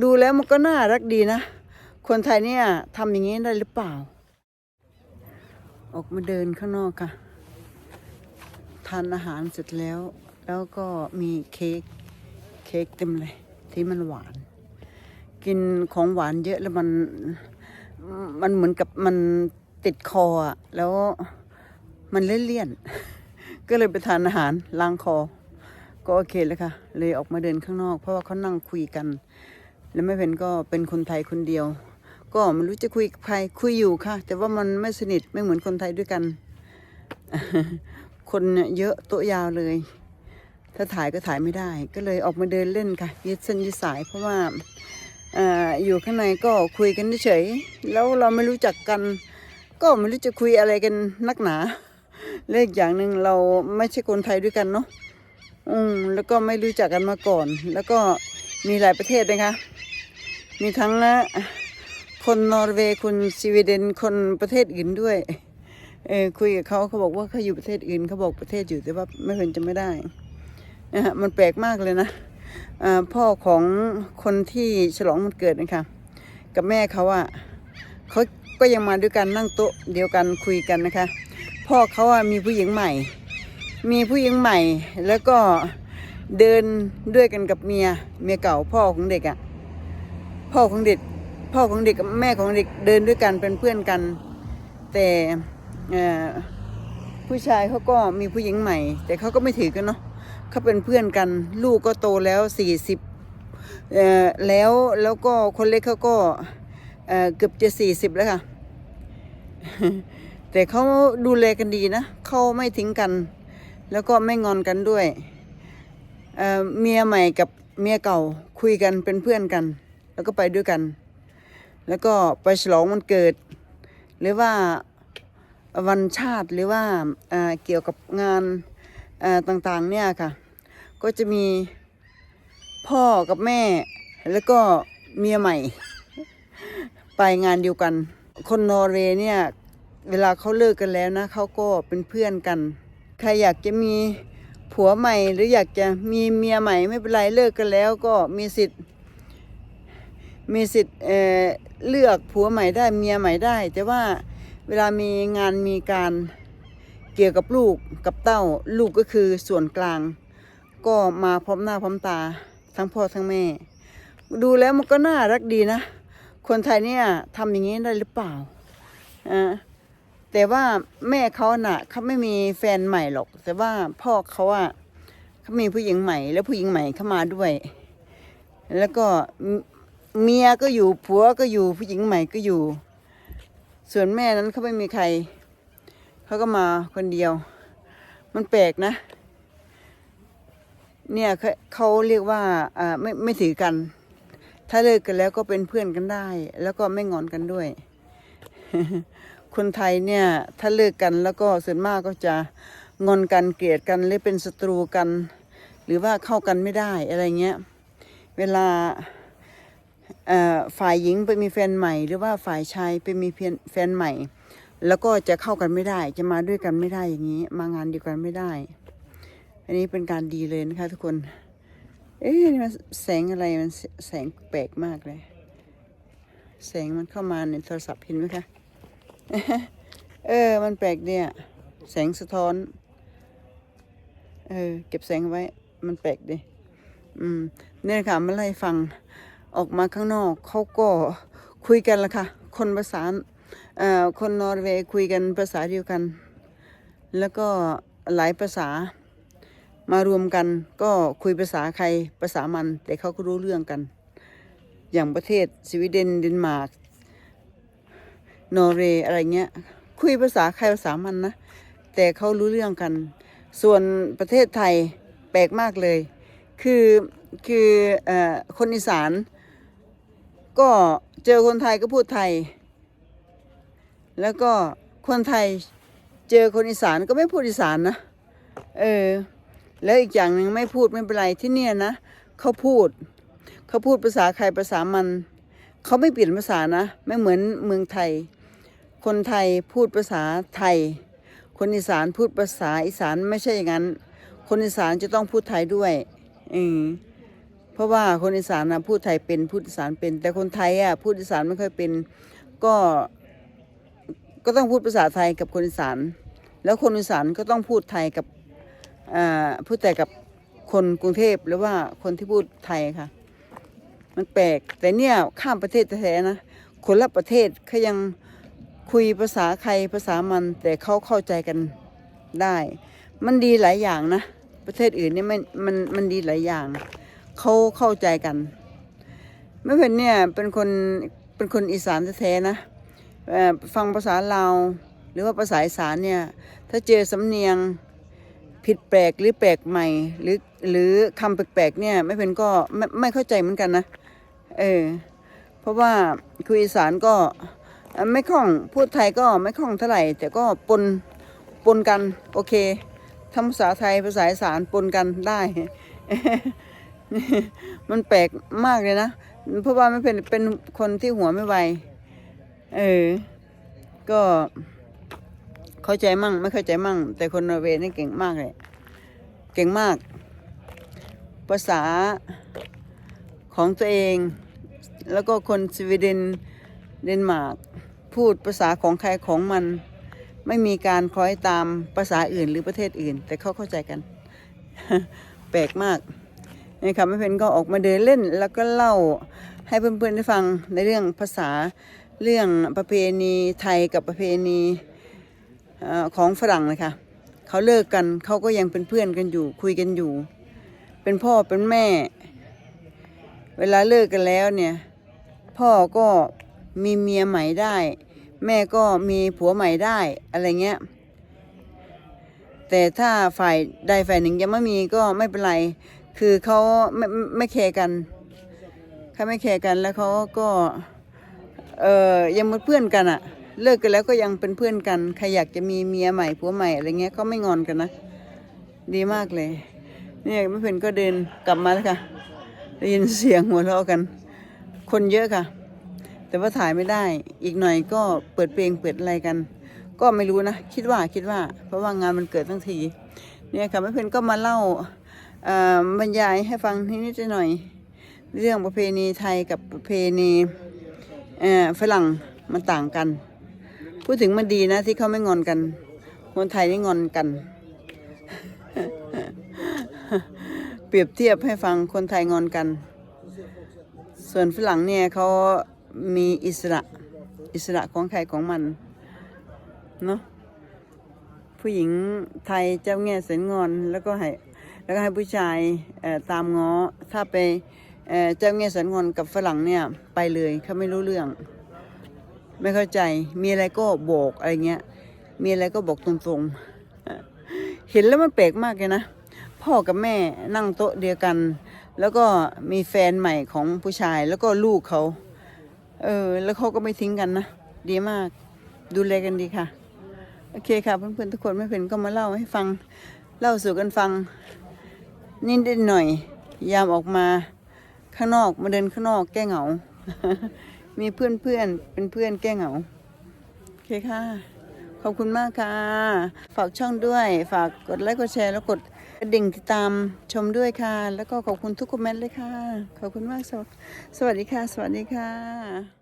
ดูแล้วมันก็น่ารักดีนะ คนไทยเนี่ยทำอย่างนี้ได้หรือเปล่า ออกมาเดินข้างนอกค่ะ ทานอาหารเสร็จแล้ว แล้วก็มีเค้ก เค้กเต็มเลย ที่มันหวาน กินของหวานเยอะแล้วมัน มันเหมือนกับมันติดคออะแล้วมันเลี่ยนๆ ก็เลยไปทานอาหารล้างคอ ก็โอเคเลยค่ะ เลยออกมาเดินข้างนอก เพราะว่าเขานั่งคุยกัน แล้วแม่เพนก็เป็นคนไทยคนเดียว ก็ไม่รู้จะคุยกับใครคุยอยู่ค่ะ แต่ว่ามันไม่สนิทไม่เหมือนคนไทยด้วยกัน คนเนี่ยเยอะโต๊ะยาวเลย ถ้าถ่ายก็ถ่ายไม่ได้ ก็เลยออกมาเดินเล่นค่ะยืดเส้นยืดสาย เพราะว่าอยู่ข้างในก็คุยกันเฉยแล้วเราไม่รู้จักกัน ก็ไม่รู้จะคุยอะไรกันนักหนาและอีกอย่างหนึ่งเราไม่ใช่คนไทยด้วยกันเนาะอืมแล้วก็ไม่รู้จักกันมาก่อน แล้วก็มีหลายประเทศนะคะ มีทั้งคนนอร์เวย์คนสวีเดนคนประเทศอื่นด้วยเออคุยกับเขาเขาบอกว่าเขาอยู่ประเทศอื่นเขาบอกประเทศอยู่แต่ว่าไม่เป็นจะไม่ได้นะฮะมันแปลกมากเลยนะอ่าพ่อของคนที่ฉลองวันเกิดนะคะกับแม่เขาอะเขาก็ยังมาด้วยกันนั่งโต๊ะเดียวกันคุยกันนะคะ พ่อเขาอะมีผู้หญิงใหม่ มีผู้หญิงใหม่แล้วก็เดินด้วยกันกับเมียเมียเก่าพ่อของเด็กอะ่ะ พ่อของเด็กพ่อของเด็กกับแม่ของเด็กเดินด้วยกันเป็นเพื่อนกัน แต่ผู้ชายเขาก็มีผู้หญิงใหม่ แต่เขาก็ไม่ถือกันเนาะเขาเป็นเพื่อนกัน ลูกก็โตแล้วสี่สิบแล้วแล้วก็คนเล็กเขาก็เกือบจะสี่สิบแล้วค่ะ แต่เขาดูแลกันดีนะเขาไม่ทิ้งกัน แล้วก็ไม่งอนกันด้วยเมียใหม่กับเมียเก่าคุยกันเป็นเพื่อนกัน แล้วก็ไปด้วยกัน แล้วก็ไปฉลองวันเกิด หรือว่าวันชาติหรือว่าเอ่อเกี่ยวกับงานต่างๆเนี่ยค่ะ ก็จะมีพ่อกับแม่แล้วก็เมียใหม่ ไปงานเดียวกัน คนนอร์เวย์เนี่ยเวลาเขาเลิกกันแล้วนะเขาก็เป็นเพื่อนกัน ใครอยากจะมีผัวใหม่หรืออยากจะมีเมียใหม่ไม่เป็นไรเลิกกันแล้วก็มีสิทธิ์ มีสิทธิ์เเลือกผัวใหม่ได้เมียใหม่ได้ แต่ว่าเวลามีงานมีการเกี่ยวกับลูกกับเต้าลูกก็คือส่วนกลาง ก็มาพร้อมหน้าพร้อมตาทั้งพ่อทั้งแม่ ดูแล้วมันก็น่ารักดีนะ คนไทยเนี่ยทำอย่างนี้ได้หรือเปล่าอ่าแต่ว่าแม่เขาน่ะเขาไม่มีแฟนใหม่หรอก แต่ว่าพ่อเขาอะเขามีผู้หญิงใหม่ แล้วผู้หญิงใหม่เข้ามาด้วย แล้วก็ เมียก็อยู่ผัวก็อยู่ผู้หญิงใหม่ก็อยู่ ส่วนแม่นั้นเขาไม่มีใคร เขาก็มาคนเดียว มันแปลกนะ เนี่ยเขาเรียกว่าอ่าไม่ไม่ถือกัน ถ้าเลิกกันแล้วก็เป็นเพื่อนกันได้ แล้วก็ไม่งอนกันด้วย คนไทยเนี่ย ถ้าเลิกกันแล้วก็ส่วนมากก็จะงอนกันเกลียดกันหรือเป็นศัตรูกัน หรือว่าเข้ากันไม่ได้อะไรเงี้ย เวลา ฝ่ายหญิงไปมีแฟนใหม่ หรือว่าฝ่ายชายไปมีเพียนแฟนใหม่ แล้วก็จะเข้ากันไม่ได้ จะมาด้วยกันไม่ได้อย่างนี้ มางานเดียวกันไม่ได้ อันนี้เป็นการดีเลยนะคะทุกคน เอ๊ะนี่มันแสงอะไรมันแสงแปลกมากเลย แสงมันเข้ามาในโทรศัพท์เห็นไหมคะ เออ มันแปลกเนี่ยแสงสะท้อน เออ เก็บแสงไว้ มันแปลกดิ อืม เนี่ยค่ะมาไล่ฟัง ออกมาข้างนอกเขาก็คุยกันละค่ะ คนภาษาเอ่อคนนอร์เวย์คุยกันภาษาเดียวกัน แล้วก็หลายภาษามารวมกันก็คุยภาษาใครภาษามัน แต่เขาก็รู้เรื่องกัน อย่างประเทศสวีเดนเดนมาร์กนอร์เวย์อะไรเงี้ย คุยภาษาใครภาษามันนะ แต่เขารู้เรื่องกัน ส่วนประเทศไทยแปลกมากเลย คือคือเอ่อคนอีสาน ก็เจอคนไทยก็พูดไทย แล้วก็คนไทยเจอคนอีสานก็ไม่พูดอีสานนะ เออ แล้วอีกอย่างหนึ่งไม่พูดไม่เป็นไรที่เนี่ยนะเขาพูดเขาพูดภาษาใครภาษามันเขาไม่เปลี่ยนภาษานะไม่เหมือนเมืองไทย คนไทยพูดภาษาไทย คนอีสานพูดภาษาอีสานไม่ใช่อย่างนั้น คนอีสานจะต้องพูดไทยด้วยอืม เพราะว่าคนอีสานนะพูดไทยเป็นพูดอีสานเป็น แต่คนไทยอะพูดอีสานไม่ค่อยเป็นก็ก็ต้องพูดภาษาไทยกับคนอีสาน แล้วคนอีสานก็ต้องพูดไทยกับพูดแต่กับคนกรุงเทพหรือว่าคนที่พูดไทยค่ะ มันแปลกแต่เนี่ยข้ามประเทศแท้ๆนะคนละประเทศเขายังคุยภาษาใครภาษามันแต่เขาเข้าใจกันได้ มันดีหลายอย่างนะ ประเทศอื่นเนี่ยมันมันมันดีหลายอย่าง เขาเข้าใจกันไม่เป็นเนี่ยเป็นคนเป็นคนอีสานแท้ๆนะฟังภาษาลาวหรือว่าภาษาอีสานเนี่ย ถ้าเจอสำเนียงผิดแปลกหรือแปลกใหม่ หรือหรือคำแปลกๆเนี่ยไม่เป็นก็ไม่ไม่เข้าใจเหมือนกันนะเออเพราะว่าคุยอีสานก็ไม่คล่องพูดไทยก็ไม่คล่องเท่าไหร่ แต่ก็ปนปนกันโอเคทำภาษาไทยภาษาอีสานปนกันได้ มันแปลกมากเลยนะ เพราะว่าไม่เป็นเป็นคนที่หัวไม่ไว เออ ก็เข้าใจมั่ง ไม่เข้าใจมั่ง แต่คนนอร์เวย์นี่เก่งมากเลย เก่งมาก ภาษาของตัวเอง แล้วก็คนสวีเดนเดนมาร์กพูดภาษาของใครของมัน ไม่มีการคล้อยตามภาษาอื่นหรือประเทศอื่น แต่เขาเข้าใจกัน แปลกมาก นี่ค่ะแม่เพนก็ออกมาเดินเล่น แล้วก็เล่าให้เพื่อนๆได้ฟังในเรื่องภาษาเรื่องประเพณีไทยกับประเพณีอของฝรั่งนะคะเขาเลิกกันเขาก็ยังเป็นเพื่อนกันอยู่คุยกันอยู่ เป็นพ่อเป็นแม่ เวลาเลิกกันแล้วเนี่ย พ่อก็มีเมียใหม่ได้ แม่ก็มีผัวใหม่ได้อะไรเงี้ยแต่ถ้าฝ่ายใดฝ่ายหนึ่งยังไม่มีก็ไม่เป็นไร คือเขาไม่ไม่แคร์กันเขาไม่แคร์กันแล้วเขาก็เออยังเป็นเพื่อนกันอะเลิกกันแล้วก็ยังเป็นเพื่อนกันใครอยากจะมีเมียใหม่ผัวใหม่อะไรเงี้ยก็ไม่งอนกันนะ ดีมากเลยเนี่ยแม่เพนก็เดินกลับมาแล้วค่ะได้ยินเสียงหัวเราะกัน คนเยอะค่ะ แต่ว่าถ่ายไม่ได้อีกหน่อยก็เปิดเพลงเปิดอะไรกัน ก็ไม่รู้นะ คิดว่าคิดว่า เพราะว่างานมันเกิดทั้งที เนี่ยค่ะแม่เพนก็มาเล่า บรรยายให้ฟังนิดหน่อย เรื่องประเพณีไทยกับประเพณีฝรั่งมันต่างกัน พูดถึงมันดีนะที่เขาไม่งอนกัน คนไทยนี่งอนกัน เปรียบเทียบให้ฟังคนไทยงอนกัน ส่วนฝรั่งเนี่ยเขามีอิสระอิสระของใครของมันเนาะผู้หญิงไทยเจ้าแง่เสนงอนแล้วก็ให้ แล้วก็ให้ผู้ชายตามง้อถ้าไปเจ้าแง่เสนงอนกับฝรั่งเนี่ยไปเลยเขาไม่รู้เรื่อง ไม่เข้าใจมีอะไรก็บอกอะไรเงี้ยมีอะไรก็บอกตรงๆ เห็นแล้วมันแปลกมากเลยนะ พ่อกับแม่นั่งโต๊ะเดียวกัน แล้วก็มีแฟนใหม่ของผู้ชายแล้วก็ลูกเขาเออแล้วเขาก็ไม่ทิ้งกันนะดีมากดูแลกันดีค่ะ โอเคค่ะเพื่อนๆทุกคนไม่เป็นก็มาเล่าให้ฟัง เล่าสู่กันฟัง นิดหน่อย ยามออกมาข้างนอกมาเดินข้างนอกแก้เหงา มีเพื่อนๆเป็นเพื่อนแก้เหงา โอเคค่ะ ขอบคุณมากค่ะ ฝากช่องด้วย ฝากกดไลค์กดแชร์แล้วกดกระดิ่งติดตามชมด้วยค่ะ แล้วก็ขอบคุณทุกคอมเมนต์เลยค่ะ ขอบคุณมากสวัสดีค่ะ สวัสดีค่ะ